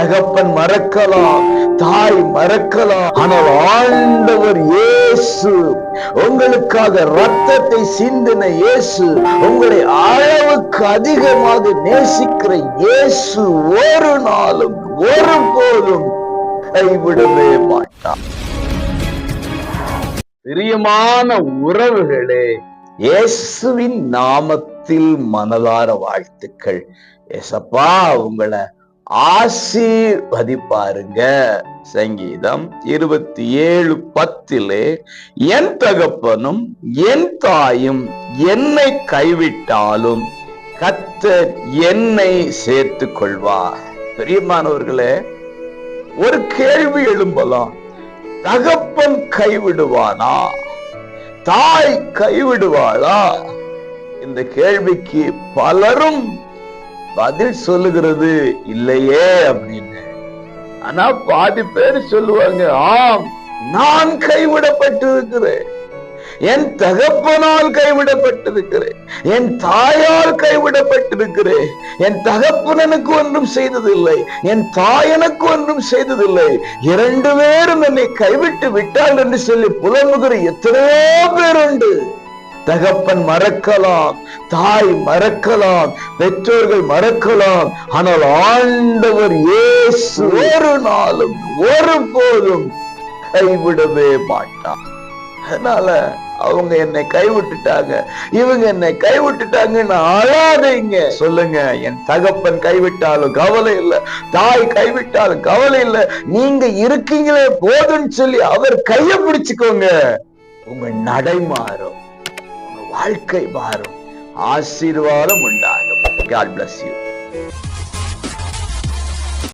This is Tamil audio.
தகப்பன் மறக்கலாம் தாய் மறக்கலாம். ஆனால் ஆண்டவர் இயேசு உங்களுக்காக ரத்தத்தை சிந்தின இயேசு உங்களை அளவுக்கு அதிகமாக நேசிக்கிற இயேசு ஒரு நாளும் ஒருபோதும் கைவிடவே மாட்டார். பிரியமான உறவுகளே இயேசுவின் நாமத்தில் மனதார வாழ்த்துக்கள். ஏசப்பா உங்களை ஆசீர்வதிப்பாருங்க. சங்கீதம் இருபத்தி ஏழு பத்திலே என் தகப்பனும் என் தாயும் என்னை கைவிட்டாலும் கத்தர் என்னை சேர்த்து கொள்வார் பெரியமானவர்களே ஒரு கேள்வி எழும்பலாம். தகப்பன் கைவிடுவானா? தாய் கைவிடுவாளா? இந்த கேள்விக்கு பலரும் பதில் சொல்லுகிறது இல்லையே அப்படின்னு. ஆனா பாதி பேர் சொல்லுவாங்க ஆம் நான் கைவிடப்பட்டிருக்கிறேன். என் தகப்பனால் கைவிடப்பட்டிருக்கிறேன். என் தாயால் கைவிடப்பட்டிருக்கிறேன். என் தகப்பனனுக்கு ஒன்றும் செய்ததில்லை. என் தாயனுக்கு ஒன்றும் செய்ததில்லை. இரண்டு பேரும் என்னை கைவிட்டு விட்டால் என்று சொல்லி புலம்புகிற எத்தனையோ பேர் உண்டு. தகப்பன் மறக்கலாம் தாய் மறக்கலாம் பெற்றோர்கள் மறக்கலாம். ஆனால் ஆண்டவர் இயேசு ஒரு நாளும் ஒரு போதும் கைவிடவே மாட்டான் அதனால அவங்க என்னை கைவிட்டுட்டாங்க. இவங்க என்னை கைவிட்டுட்டாங்கன்னு அழாதீங்க. சொல்லுங்க என் தகப்பன் கைவிட்டாலும் கவலை இல்லை தாய் கைவிட்டாலும் கவலை இல்லை. நீங்க இருக்கீங்களே போதும்னு சொல்லி அவர் கைய பிடிச்சுக்கோங்க. உங்க நடை மாறும் வாழ்க்கை மாறும். ஆசீர்வாதம் உண்டாகும். God bless you